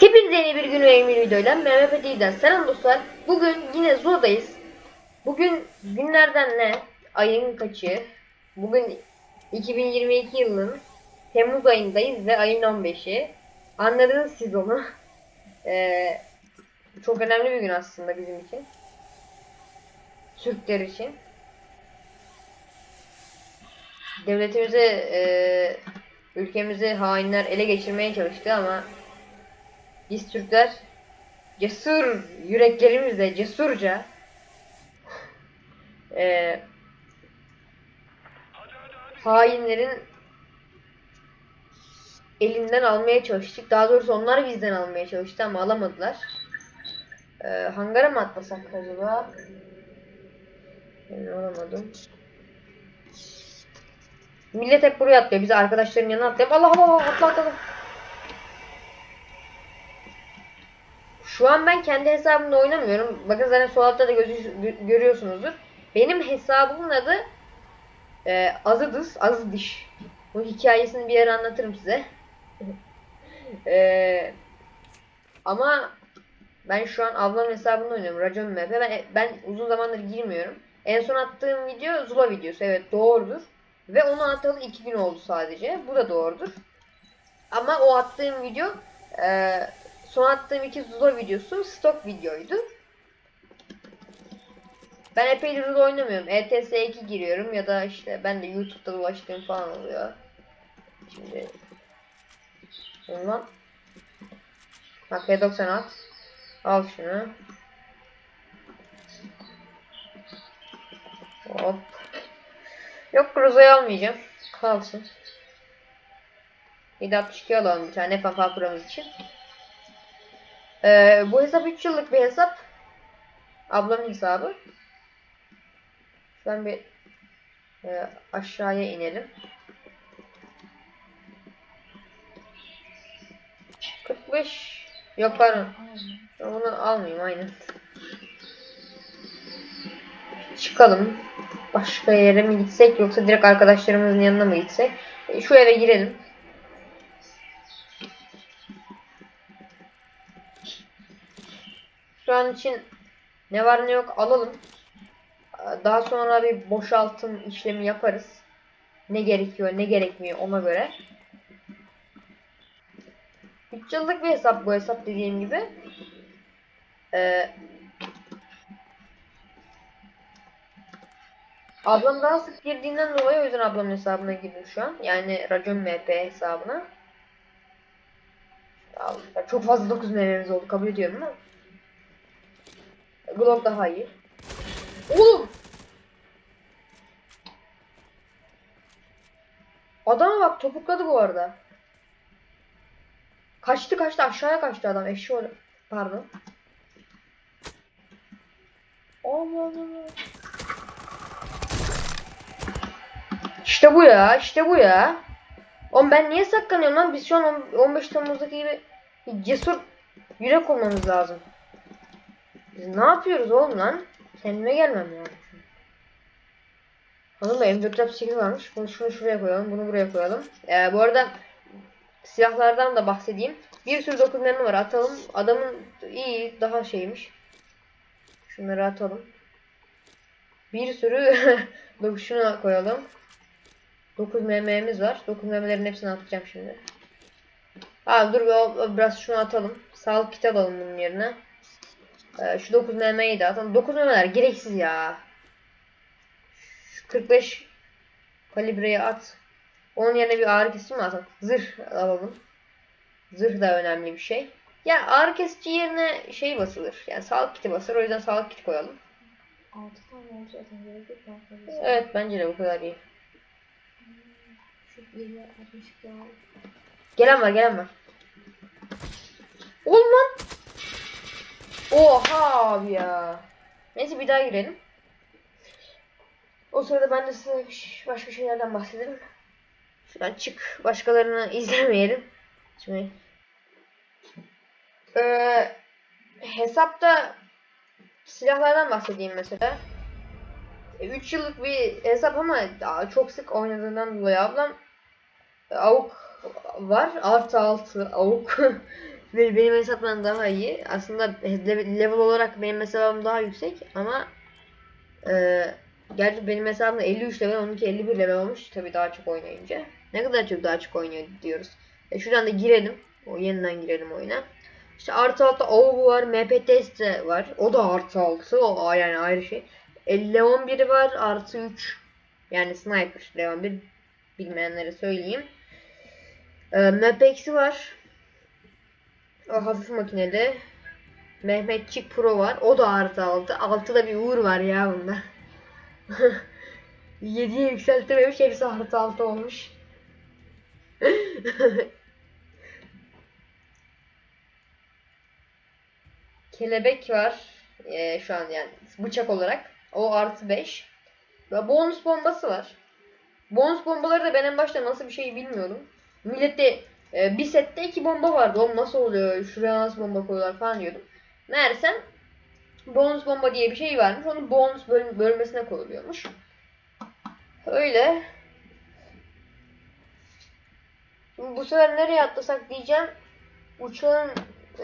Hepinize yeni bir gün ve yeni bir videoyla Mehmet Değil'den selam dostlar. Bugün yine Zula'dayız. Bugün günlerden ne? Ayın kaçı? Bugün 2022 yılının Temmuz ayındayız ve ayın 15'i. Anladınız siz onu. Ee, çok önemli bir gün aslında bizim için. Türkler için. Devletimizi, e, ülkemizi hainler ele geçirmeye çalıştı ama biz Türkler cesur yüreklerimizle cesurca e, hainlerin elinden almaya çalıştık. Daha doğrusu onlar bizden almaya çalıştı ama alamadılar. E, hangara mı atlasak acaba? Ben alamadım. Millet hep buraya atlıyor. Bizi arkadaşların yanına atlıyor. Allah Allah atla atla. atla. Şu an ben kendi hesabımda oynamıyorum. Bakın zaten sol altta da görüyorsunuzdur. Benim hesabımın adı e, Azıdız, Azıdiş. Bu hikayesini bir yere anlatırım size. e, ama ben şu an ablamın hesabında oynuyorum. Racon MP. Ben, ben uzun zamandır girmiyorum. En son attığım video Zula videosu. Evet doğrudur. Ve onu atalı iki gün oldu sadece. Bu da doğrudur. Ama o attığım video e, son attığım iki Zula videosu stok videoydu. Ben epeydir Zula oynamıyorum. E ETS2 giriyorum ya da işte ben de YouTube'da dolaştığım falan oluyor. Şimdi Ondan Bak P90 at. Al şunu. Hop. Yok Cruza'yı almayacağım. Kalsın. 762 alalım bir tane FFA Pro'muz için. Ee, bu hesap 3 yıllık bir hesap. Ablamın hesabı. Şuradan bir e, aşağıya inelim. 45 Yok. Ben Bunu almayayım aynen. Çıkalım. Başka yere mi gitsek yoksa direkt arkadaşlarımızın yanına mı gitsek? E, Şu eve girelim. Şu an için ne var ne yok alalım. Daha sonra bir boşaltım işlemi yaparız. Ne gerekiyor ne gerekmiyor ona göre. 3 yıllık bir hesap bu hesap dediğim gibi. Ee, ablam daha sık girdiğinden dolayı o yüzden ablamın hesabına girdim şu an. Yani Racon MP hesabına. Çok fazla 9 MM'miz oldu kabul ediyorum ama. Glock daha iyi. Oğlum! Adama bak topukladı bu arada. Kaçtı kaçtı aşağıya kaçtı adam eşi öyle. Pardon. Allah Allah. İşte bu ya işte bu ya. Oğlum ben niye saklanıyorum lan? Biz şu an on- 15 Temmuz'daki gibi cesur yürek olmamız lazım. Biz ne yapıyoruz oğlum lan? Kendime gelmem lazım. Hanım da M468 varmış. Bunu şunu şuraya koyalım. Bunu buraya koyalım. Ee, bu arada silahlardan da bahsedeyim. Bir sürü 9 mermi var. Atalım. Adamın iyi daha şeymiş. Şunları atalım. Bir sürü şuna koyalım. 9 mm'miz var. 9 mm'lerin hepsini atacağım şimdi. Abi dur bir- biraz şunu atalım. Sağlık kiti alalım bunun yerine. Ee, şu 9 mm'yi de atalım. 9 mm'ler gereksiz ya. Şu 45 kalibreyi at. Onun yerine bir ağrı kesici mi atalım? Zırh alalım. Zırh da önemli bir şey. Ya ağrı kesici yerine şey basılır. Yani sağlık kiti basılır. O yüzden sağlık kiti koyalım. 6 tane fazla Evet bence de bu kadar iyi. Şu 7 62 al. Gelen var gelen var. Oğlum lan. Oha abi ya. Neyse bir daha girelim. O sırada ben de size başka şeylerden bahsedelim. Şuradan çık. Başkalarını izlemeyelim. Şimdi Ee, hesapta silahlardan bahsedeyim mesela. 3 yıllık bir hesap ama aa, çok sık oynadığından dolayı ablam e, avuk var. Artı altı avuk. Benim hesaplarım daha iyi. Aslında level olarak benim hesabım daha yüksek ama e, gerçi benim hesabımda 53 level, onunki 51 level olmuş. Tabii daha çok oynayınca. Ne kadar çok daha çok oynuyor diyoruz. E şuradan da girelim. O yeniden girelim oyuna. İşte artı altı AOV var, MP test var. O da artı altı. O yani ayrı şey. E, Leon 1 var, artı 3. Yani sniper. Leon 1 bilmeyenlere söyleyeyim. E, Mapex'i var. Hafif makineli. Mehmetçik Pro var. O da artı altı. Altıda bir uğur var ya bunda. 7'ye yükseltememiş. Hepsi artı altı olmuş. Kelebek var. Ee, şu an yani bıçak olarak. O artı 5. Ve bonus bombası var. Bonus bombaları da ben en başta nasıl bir şey bilmiyorum. Millette e, bir sette iki bomba vardı. Oğlum nasıl oluyor? Şuraya nasıl bomba koyuyorlar falan diyordum. Meğersem bonus bomba diye bir şey varmış. Onu bonus bölüm, bölmesine koyuluyormuş. Öyle. Bu sefer nereye atlasak diyeceğim. Uçağın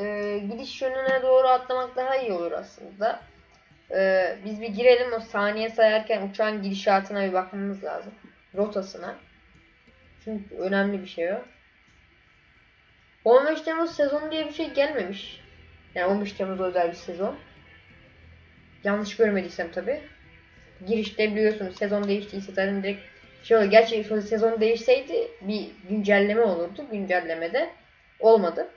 e, gidiş yönüne doğru atlamak daha iyi olur aslında. E, biz bir girelim o saniye sayarken uçağın gidişatına bir bakmamız lazım. Rotasına. Çünkü önemli bir şey o. 15 Temmuz sezonu diye bir şey gelmemiş. Yani 15 Temmuz özel bir sezon. Yanlış görmediysem tabi. Girişte biliyorsunuz sezon değiştiyse zaten direkt şey olur. Gerçi sezon değişseydi bir güncelleme olurdu. Güncellemede olmadı.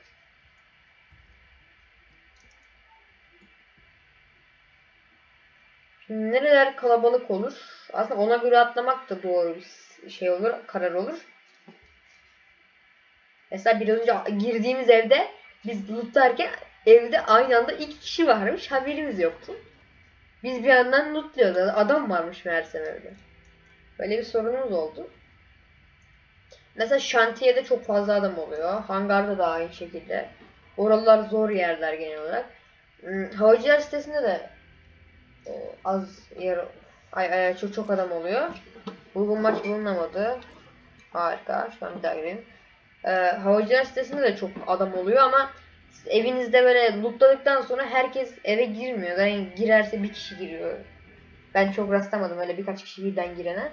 Şimdi nereler kalabalık olur? Aslında ona göre atlamak da doğru bir şey olur, karar olur. Mesela biraz önce girdiğimiz evde biz lootlarken evde aynı anda iki kişi varmış. Haberimiz yoktu. Biz bir yandan lootluyoruz. Adam varmış meğersem evde. Böyle bir sorunumuz oldu. Mesela şantiyede çok fazla adam oluyor. Hangarda da aynı şekilde. Oralar zor yerler genel olarak. Hmm, Havacılar sitesinde de e, az yer ay, ay, çok çok adam oluyor. Uygun maç bulunamadı. Harika. Şu an bir daha gireyim. Ee, havacılar sitesinde de çok adam oluyor ama evinizde böyle lootladıktan sonra herkes eve girmiyor. Yani girerse bir kişi giriyor. Ben çok rastlamadım öyle birkaç kişi birden girene.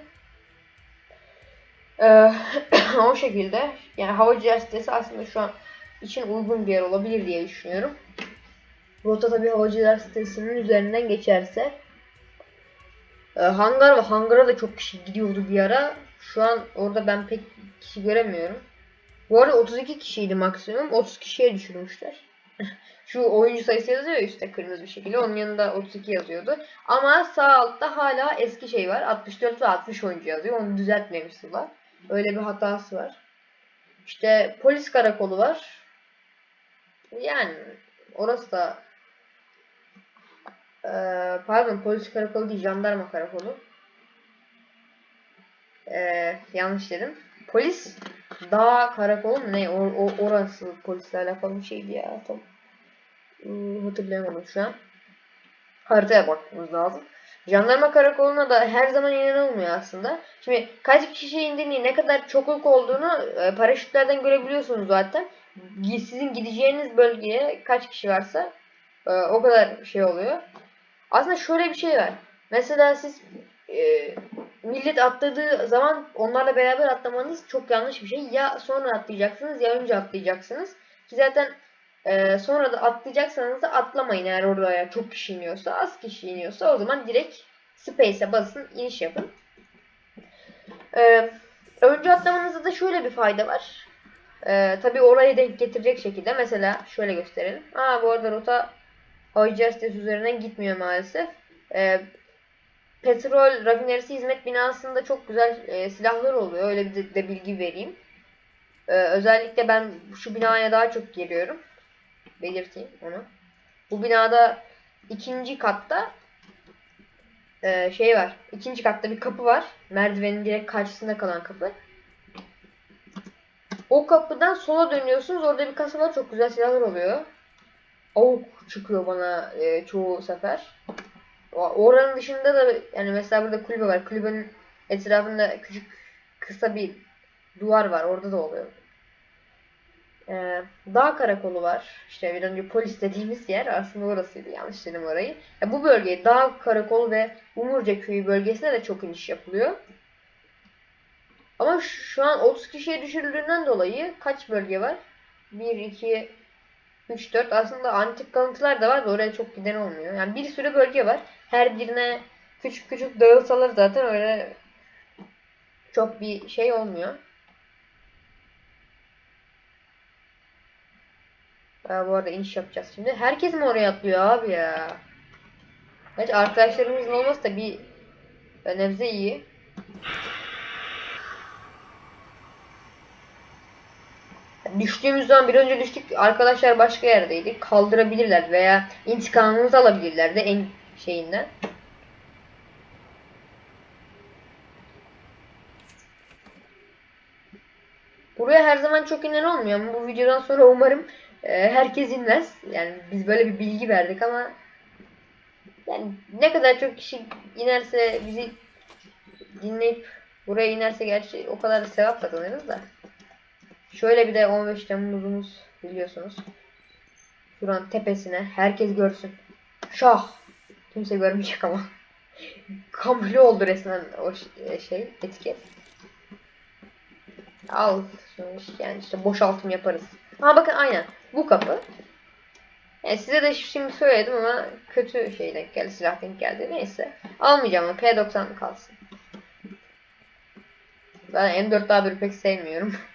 Ee, o şekilde. Yani havacılar sitesi aslında şu an için uygun bir yer olabilir diye düşünüyorum. Rota tabi havacılar sitesinin üzerinden geçerse. Ee, hangar ve hangara da çok kişi gidiyordu bir ara. Şu an orada ben pek kişi göremiyorum. Bu arada 32 kişiydi maksimum. 30 kişiye düşürmüşler. Şu oyuncu sayısı yazıyor ya üstte kırmızı bir şekilde. Onun yanında 32 yazıyordu. Ama sağ altta hala eski şey var. 64 ve 60 oyuncu yazıyor. Onu düzeltmemiş. Öyle bir hatası var. İşte polis karakolu var. Yani orası da ee, pardon polis karakolu değil jandarma karakolu. Ee, yanlış dedim. Polis dağ karakolu mu ne? O, o, orası polisle alakalı bir şeydi ya. Tam hatırlayamadım şu an. Haritaya bakmamız lazım. Jandarma karakoluna da her zaman inanılmıyor aslında. Şimdi kaç kişi indiğini, ne kadar çokluk olduğunu e, paraşütlerden görebiliyorsunuz zaten. Sizin gideceğiniz bölgeye kaç kişi varsa e, o kadar şey oluyor. Aslında şöyle bir şey var. Mesela siz e, millet atladığı zaman onlarla beraber atlamanız çok yanlış bir şey. Ya sonra atlayacaksınız ya önce atlayacaksınız. Ki zaten e, sonra da atlayacaksanız da atlamayın eğer orada ya çok kişi iniyorsa. Az kişi iniyorsa o zaman direkt space'e basın iniş yapın. E, önce atlamanızda da şöyle bir fayda var. E, tabii orayı denk getirecek şekilde mesela şöyle gösterelim. Aa bu arada rota Havacı sitesi üzerinden gitmiyor maalesef. E, petrol rafinerisi hizmet binasında çok güzel e, silahlar oluyor. Öyle bir de, de bilgi vereyim. E, özellikle ben şu binaya daha çok geliyorum. Belirteyim onu. Bu binada ikinci katta e, şey var. İkinci katta bir kapı var. Merdivenin direkt karşısında kalan kapı. O kapıdan sola dönüyorsunuz. Orada bir kasa var. Çok güzel silahlar oluyor. Avuk çıkıyor bana e, çoğu sefer. Oranın dışında da yani mesela burada kulübe var. Kulübenin etrafında küçük kısa bir duvar var. Orada da oluyor. Ee, dağ karakolu var. İşte bir önce polis dediğimiz yer aslında orasıydı. Yanlış dedim orayı. Ya bu bölge dağ karakolu ve Umurca köyü bölgesine de çok iniş yapılıyor. Ama şu an 30 kişiye düşürüldüğünden dolayı kaç bölge var? 1, 2, 3, 4 aslında antik kalıntılar da var da oraya çok giden olmuyor. Yani bir sürü bölge var. Her birine küçük küçük dağılsalar zaten öyle çok bir şey olmuyor. Aa, bu arada iniş yapacağız şimdi. Herkes mi oraya atlıyor abi ya? Gerçi arkadaşlarımızın olması bir nebze iyi. Düştüğümüz zaman bir önce düştük arkadaşlar başka yerdeydi. Kaldırabilirler veya intikamımızı alabilirler de en şeyinden. Buraya her zaman çok inen olmuyor ama bu videodan sonra umarım e, herkes inmez. Yani biz böyle bir bilgi verdik ama yani ne kadar çok kişi inerse bizi dinleyip buraya inerse gerçi o kadar da sevap kazanırız da. Şöyle bir de 15 Temmuz'umuz biliyorsunuz. Şuranın tepesine herkes görsün. Şah. Kimse görmeyecek ama. Kamufle oldu resmen o ş- şey etiket. Al yani işte boşaltım yaparız. Ha bakın aynen bu kapı. Yani size de şimdi söyledim ama kötü şey denk geldi, silah denk geldi. Neyse. Almayacağım ama P90 kalsın. Ben M4 a pek sevmiyorum.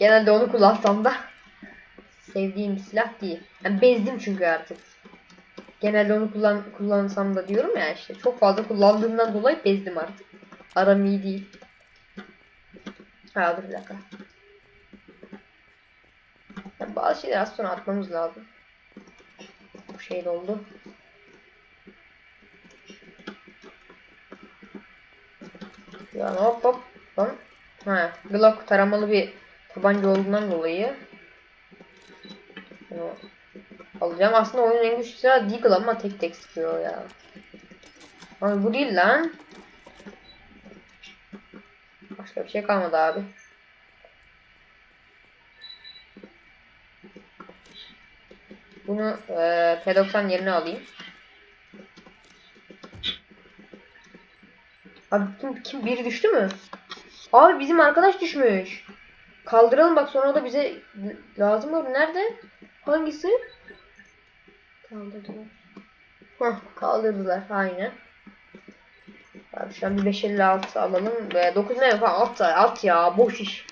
Genelde onu kullansam da sevdiğim silah değil. Yani bezdim çünkü artık. Genelde onu kullan kullansam da diyorum ya işte çok fazla kullandığımdan dolayı bezdim artık. Aram iyi değil. Ha dur bir dakika. Ya bazı şeyler az sonra atmamız lazım. Bu şey doldu. Ya hop hop. Lan. Ha, Glock taramalı bir tabanca olduğundan dolayı bunu alacağım. Aslında oyunun en güçlü silahı Deagle ama tek tek sıkıyor ya. Abi bu değil lan. Başka bir şey kalmadı abi. Bunu e, P90 yerine alayım. Abi kim, kim biri düştü mü? Abi bizim arkadaş düşmüş. Kaldıralım bak sonra da bize lazım olur. Nerede? Hangisi? Kaldırdılar. Hah kaldırdılar aynen. Abi şu an bir 556 alalım. Ve 9 ne falan at, at ya boş iş.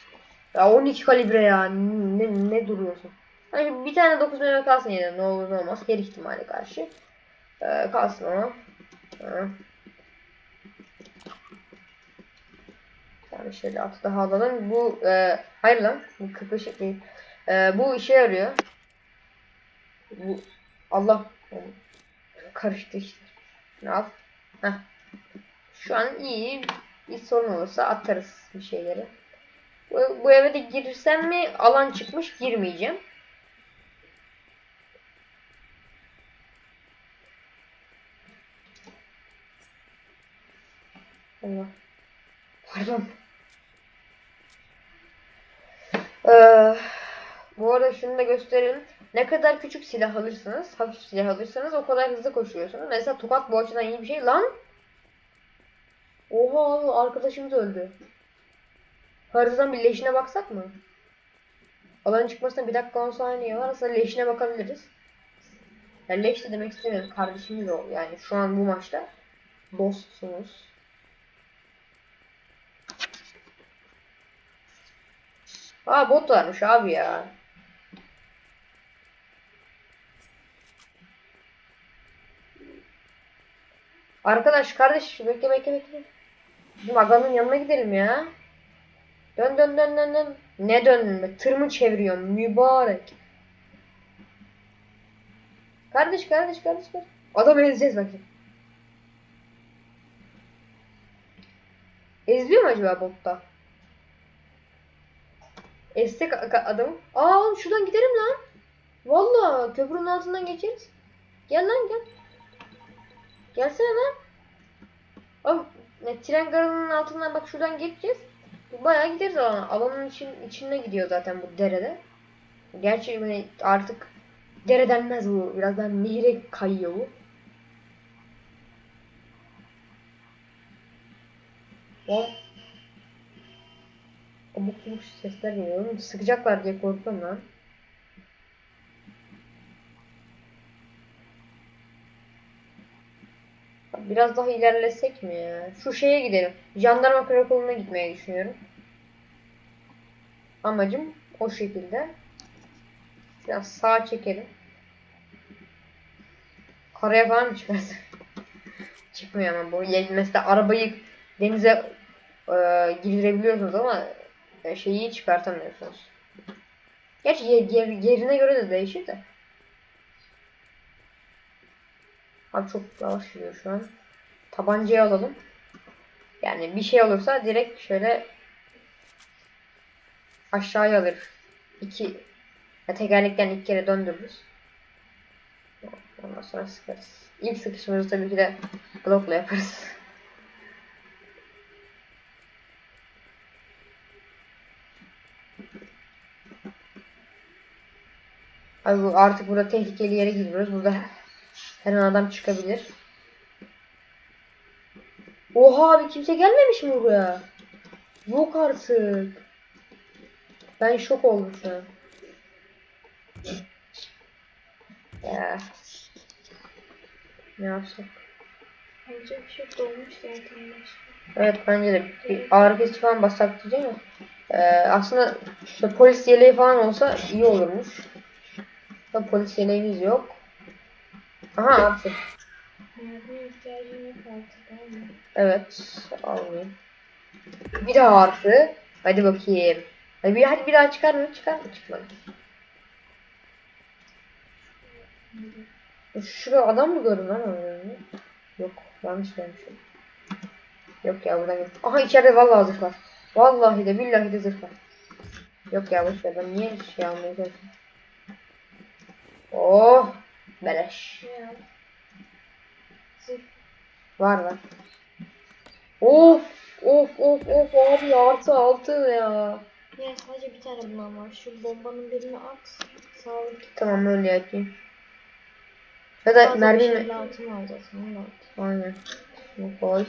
Ya 12 kalibre ya ne, ne duruyorsun? Hani bir tane 9 mm kalsın yine ne olur ne olmaz her ihtimale karşı. Ee, kalsın ama. Hı. Yani şöyle daha alalım. Bu e, hayır lan bu 45 değil. E, bu işe yarıyor. Bu Allah karıştı işte. Al? Heh. Şu an iyi. Bir sorun olursa atarız bir şeyleri. Bu, bu eve de girsem mi alan çıkmış girmeyeceğim. Allah. Pardon. Ee, bu arada şunu da gösterelim. Ne kadar küçük silah alırsanız, hafif silah alırsanız o kadar hızlı koşuyorsunuz. Mesela tokat bu açıdan iyi bir şey. Lan! Oha arkadaşımız öldü. Haritadan bir leşine baksak mı? Alanın çıkmasına bir dakika 10 saniye var. Aslında leşine bakabiliriz. Yani leş de demek istemiyorum. Kardeşimiz o. Yani şu an bu maçta dostsunuz. Aa bot varmış abi ya. Arkadaş kardeş bekle bekle bekle. Bizim aganın yanına gidelim ya. Dön dön dön dön dön. Ne döndün be? Tırmı çeviriyorum mübarek. Kardeş kardeş kardeş kardeş. Adam ezeceğiz bakayım. Eziliyor mu acaba botta? Ezsek a- a- adamı. Aa şuradan gidelim lan. Valla köprünün altından geçeriz. Gel lan gel. Gelsene lan. Oğlum ne, tren garının altından bak şuradan geçeceğiz. Bayağı gideriz alana. Alanın için, içine gidiyor zaten bu derede. Gerçi hani artık dere denmez bu. Biraz daha nehire kayıyor bu. O abuk sabuk sesler geliyor. Sıkacaklar diye korkuyorum lan. Biraz daha ilerlesek mi ya? Şu şeye gidelim. Jandarma karakoluna gitmeyi düşünüyorum. Amacım o şekilde. Biraz sağa çekelim. Karaya falan mı çıkarsın? Çıkmıyor ama bu. Mesela arabayı denize e, girdirebiliyorsunuz ama şeyi çıkartamıyorsunuz. Gerçi yer, yer- yerine göre de değişir de. Abi çok yavaş gidiyor şu an. Tabancayı alalım. Yani bir şey olursa direkt şöyle aşağıya alır. İki ya tekerlekten iki kere döndürürüz. Ondan sonra sıkarız. İlk sıkışımızı tabii ki de blokla yaparız. Abi bu artık burada tehlikeli yere gidiyoruz. Burada her an adam çıkabilir. Oha abi kimse gelmemiş mi buraya? Yok artık. Ben şok oldum şu an. Ya. Ne yapsak? Bence bir şey dolmuş zaten. Evet bence de bir ağrı kesici falan bassak diyeceğim ama ee, aslında işte polis yeleği falan olsa iyi olurmuş. Da polis yeleğimiz yok. Aha artık. Evet almayayım. Bir daha artı. Hadi bakayım. Hadi bir, hadi bir daha çıkar mı? Çıkar mı? Çıkmadı. Şurada adam mı gördüm lan? Yok. Yanlış görmüşüm. Yok ya buradan git. Aha içeride vallahi zırh var. Vallahi de billahi de zırh var. Yok ya boş ver ben niye şey almaya. Oh. Beleş. Var var. Of of of of abi artı altı ya. Ya sadece bir tane bundan var. Şu bombanın birini at. Sağlık. Tamam öyle yapayım. Ya da mermi mi? Altın zaten. Onu at. Aynen. Bunu koy.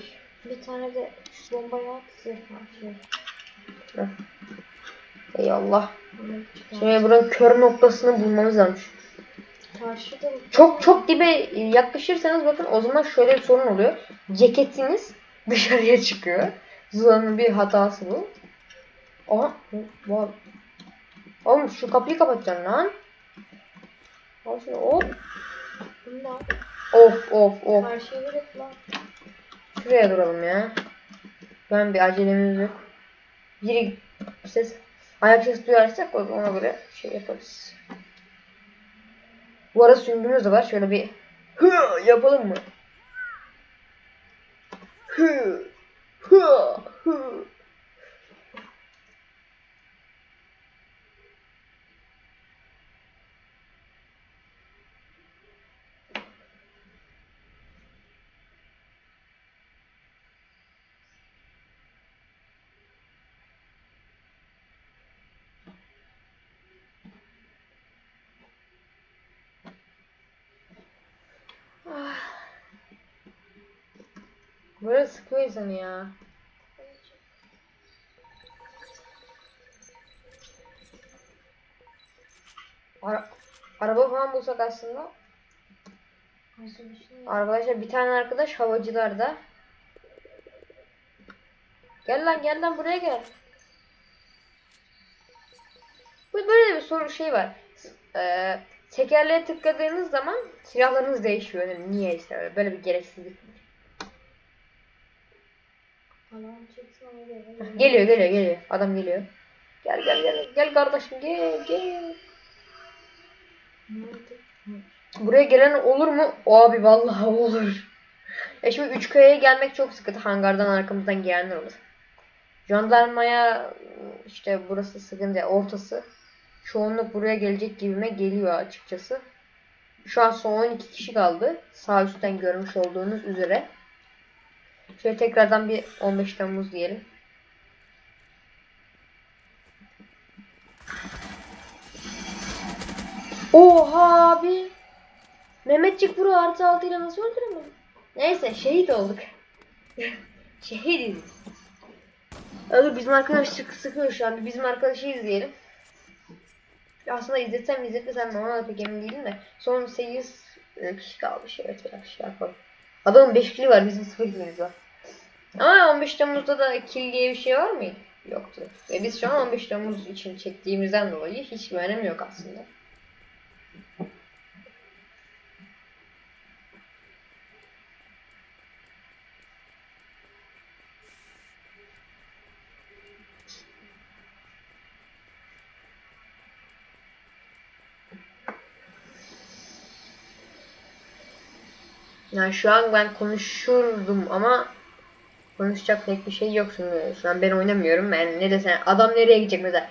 Bir tane de şu bombayı at. Zırh. Şey. Eyvallah. Şimdi buranın kör noktasını bulmamız lazım. Çok çok dibe yaklaşırsanız bakın o zaman şöyle bir sorun oluyor. Ceketiniz dışarıya çıkıyor. Zula'nın bir hatası bu. Aha. Var. Oğlum şu kapıyı kapatacaksın lan. Al şunu hop. Of of of. Direkt lan. Şuraya duralım ya. Ben bir acelemiz yok. Biri ses ayak sesi duyarsak ona göre şey yaparız. Bu arada süngümüz de var. Şöyle bir hı yapalım mı? Hı hı hı. Böyle sıkıyor insanı ya. Ara araba falan bulsak aslında. Arkadaşlar bir tane arkadaş havacılarda. Gel lan gel lan buraya gel. Bu böyle bir soru şey var. Ee, tekerleğe tıkladığınız zaman silahlarınız değişiyor. Yani niye işte böyle bir gereksizlik. Alan çıksın ona göre. Geliyor geliyor geliyor. Adam geliyor. Gel gel gel. Gel kardeşim gel gel. Buraya gelen olur mu? Abi vallahi olur. Ya şimdi Üçkaya'ya gelmek çok sıkıntı. Hangardan arkamızdan gelenler olur. Jandarmaya işte burası sıkıntı. Ortası. Çoğunluk buraya gelecek gibime geliyor açıkçası. Şu an son 12 kişi kaldı. Sağ üstten görmüş olduğunuz üzere. Şöyle tekrardan bir 15 Temmuz diyelim. Oha abi. Mehmetçik Pro artı 6 ile nasıl öldüremedim? Neyse şehit olduk. Şehidiz. Hadi bizim arkadaş sık sıkıyor şu an. Bizim arkadaşı izleyelim. Aslında izletsem izletmesem mi ona da pek emin değilim de. Son 8 kişi kalmış. Evet biraz şey yapalım. Adamın 5 kili var bizim 0 kilimiz var. Ama 15 Temmuz'da da kill diye bir şey var mıydı? Yoktu. Ve biz şu an 15 Temmuz için çektiğimizden dolayı hiç güvenim yok aslında. Yani şu an ben konuşurdum ama konuşacak pek bir şey yok şimdi. Şu an ben oynamıyorum. Yani ne desen adam nereye gidecek mesela?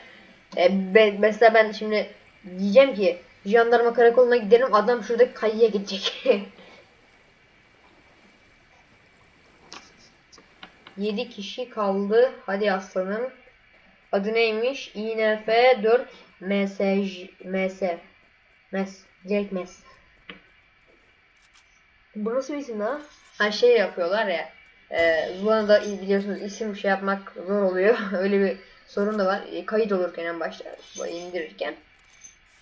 E, be- mesela ben şimdi diyeceğim ki jandarma karakoluna gidelim adam şuradaki kayıya gidecek. 7 kişi kaldı. Hadi aslanım. Adı neymiş? INF 4 MSJ MS MES direkt MES. Bu nasıl bir isim lan? Şey yapıyorlar ya. E, Zula'da biliyorsunuz isim şey yapmak zor oluyor. Öyle bir sorun da var. E, kayıt olurken en başta indirirken.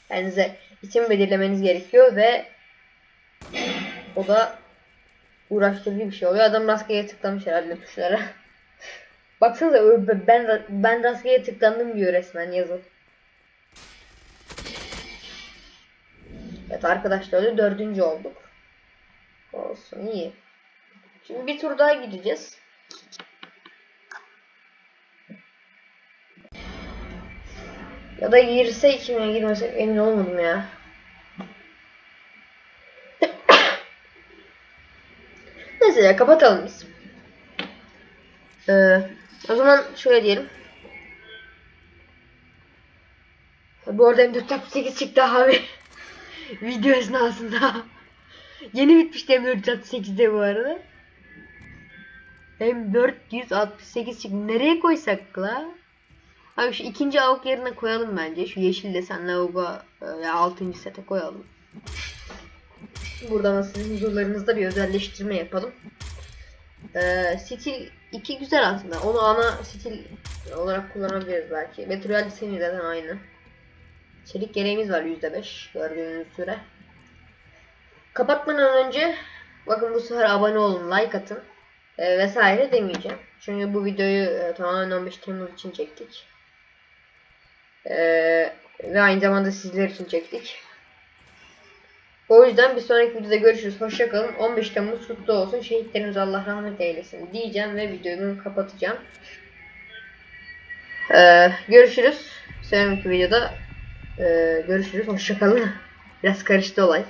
Kendinize isim belirlemeniz gerekiyor ve o da uğraştırıcı bir şey oluyor. Adam rastgele tıklamış herhalde tuşlara. Baksanıza ben ben rastgele tıklandım diyor resmen yazın. Evet arkadaşlar öyle dördüncü olduk. Olsun iyi. Şimdi bir tur daha gideceğiz. Ya da girse içime girmese emin olmadım ya. Neyse ya kapatalım biz. Ee, o zaman şöyle diyelim. Bu arada M468 çıktı abi. Video esnasında. Yeni bitmişti M468'de bu arada. M468 çıktı. Nereye koysak la? Abi şu ikinci avuk yerine koyalım bence. Şu yeşil desenli avuga e, 6. sete koyalım. Buradan da sizin huzurlarınızda bir özelleştirme yapalım. Ee, stil 2 güzel aslında. Onu ana stil olarak kullanabiliriz belki. Material diseni zaten aynı. Çelik gereğimiz var %5 gördüğünüz süre. Kapatmadan önce bakın bu sefer abone olun, like atın e, vesaire demeyeceğim. Çünkü bu videoyu e, tamamen 15 Temmuz için çektik. E, ve aynı zamanda sizler için çektik. O yüzden bir sonraki videoda görüşürüz. Hoşçakalın. 15 Temmuz kutlu olsun. Şehitlerimiz Allah rahmet eylesin diyeceğim ve videomu kapatacağım. E, görüşürüz. Sonraki videoda e, görüşürüz. Hoşçakalın. Biraz karıştı olay.